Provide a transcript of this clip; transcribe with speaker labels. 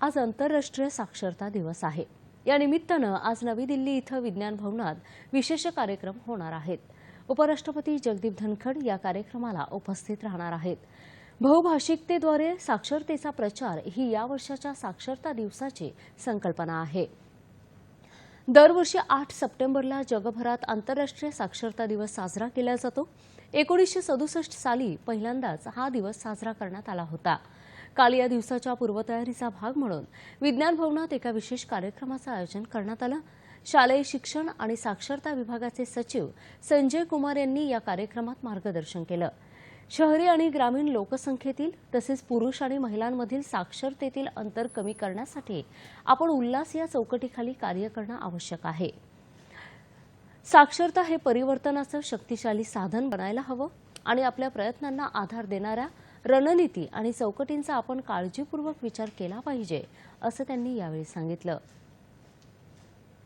Speaker 1: आज आंतरराष्ट्रीय साक्षरता दिवस आहे. या निमित्तानं आज नवी दिल्ली इथं विज्ञान भवनात विशेष कार्यक्रम होणार आहेत. उपराष्ट्रपती जगदीप धनखड या कार्यक्रमाला उपस्थित राहणार आहेत. बहुभाषिकतेद्वारे साक्षरतेचा प्रचार ही या वर्षाच्या साक्षरता दिवसाची संकल्पना आहे. दरवर्षी आठ सप्टेंबरला जगभरात आंतरराष्ट्रीय साक्षरता दिवस साजरा केला जातो. एकोणीसशे सदुसष्ट साली पहिल्यांदाच हा दिवस साजरा करण्यात आला होता. काल या दिवसाच्या पूर्वतयारीचा भाग म्हणून विज्ञान भवनात एका विशेष कार्यक्रमाचं आयोजन करण्यात आलं. शालेय शिक्षण आणि साक्षरता विभागाचे सचिव संजय कुमार यांनी या कार्यक्रमात मार्गदर्शन केलं. शहरी आणि ग्रामीण लोकसंख्येतील तसेच पुरुष आणि महिलांमधील साक्षरतेतील अंतर कमी करण्यासाठी आपण उल्हास या चौकटीखाली कार्य करणं आवश्यक आहे. साक्षरता हे परिवर्तनाचं शक्तिशाली साधन बनायला हवं आणि आपल्या प्रयत्नांना आधार देणाऱ्या रणनीती आणि चौकटींचा आपण काळजीपूर्वक विचार केला पाहिजे असं त्यांनी यावेळी सांगितलं.